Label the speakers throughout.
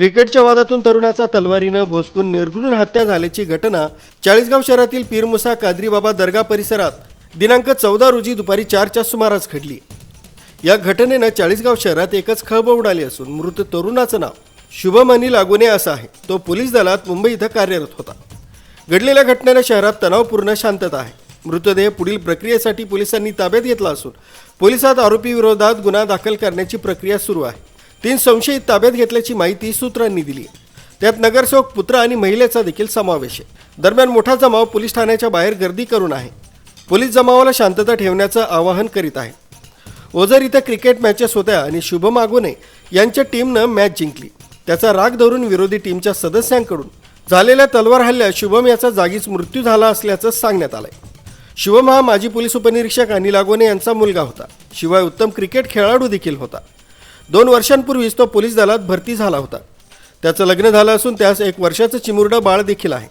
Speaker 1: क्रिकेटच्या वादातून तरुणाचा तलवारीनं भोसकून निर्घृण हत्या झाल्याची घटना चाळीसगाव शहरातील पीरमुसा काद्रीबाबा दर्गा परिसरात दिनांक चौदा रोजी दुपारी चारच्या सुमारास घडली. या घटनेनं चाळीसगाव शहरात एकच खळबळ उडाली असून मृत तरुणाचं नाव शुभम अनिल आगोने असं आहे. तो पोलीस दलात मुंबई इथं कार्यरत होता. घडलेल्या घटनेनं शहरात तणावपूर्ण शांतता आहे. मृतदेह पुढील प्रक्रियेसाठी पोलिसांनी ताब्यात घेतला असून पोलिसात आरोपीविरोधात गुन्हा दाखल करण्याची प्रक्रिया सुरू आहे. तीन संशयित ताब्यात घेतल्याची माहिती सूत्रांनी दिली. त्यात नगरसेवक पुत्र आणि महिलेचा देखील समावेश आहे. दरम्यान मोठा जमाव पोलीस ठाण्याच्या बाहेर गर्दी करून आहे. पोलीस जमावाला शांतता ठेवण्याचं आवाहन करीत आहे. ओझर इथं क्रिकेट मॅचेस होत्या आणि शुभम आगोने यांच्या टीमनं मॅच जिंकली. त्याचा राग धरून विरोधी टीमच्या सदस्यांकडून झालेल्या तलवार हल्ल्यात शुभम याचा जागीच मृत्यू झाला असल्याचं सांगण्यात आलंय. शुभम हा माजी पोलीस उपनिरीक्षक अनिल आगोने यांचा मुलगा होता. शिवाय उत्तम क्रिकेट खेळाडू देखील होता. दोन वर्षांपूर्वीच तो पोलीस दलात भरती झाला होता. त्याचं लग्न झालं असून त्यास एक वर्षाचं चिमुरडं बाळ देखील आहे.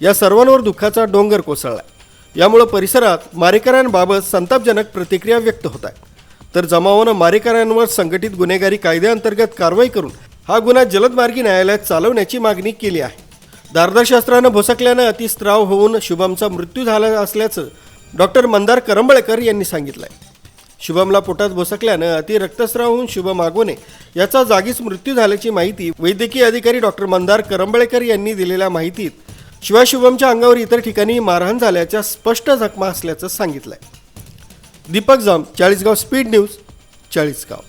Speaker 1: या सर्वांवर दुःखाचा डोंगर कोसळला यामुळं परिसरात मारेकऱ्यांबाबत संतापजनक प्रतिक्रिया व्यक्त होत आहे तर जमावानं मारेकऱ्यांवर संघटित गुन्हेगारी कायद्याअंतर्गत कारवाई करून हा गुन्हा जलदमार्गी न्यायालयात चालवण्याची मागणी केली आहे. दारदारशास्त्रानं भोसकल्यानं अतिस्त्राव होऊन शुभमचा मृत्यू झाला असल्याचं डॉक्टर मंदार करंबळकर यांनी सांगितलं आहे शुभमला पोटात भोसकल्यानं अति रक्तस्राव होऊन शुभम आगोने याचा जागीच मृत्यू झाल्याची माहिती वैद्यकीय अधिकारी डॉक्टर मंदार करंबळेकर यांनी दिलेल्या माहितीत. शिवाय शुभमच्या अंगावर इतर ठिकाणी मारहाण झाल्याच्या स्पष्ट जखमा असल्याचं सांगितलंय. Deepak Jam Chalisgaon speed news Chalisgaon.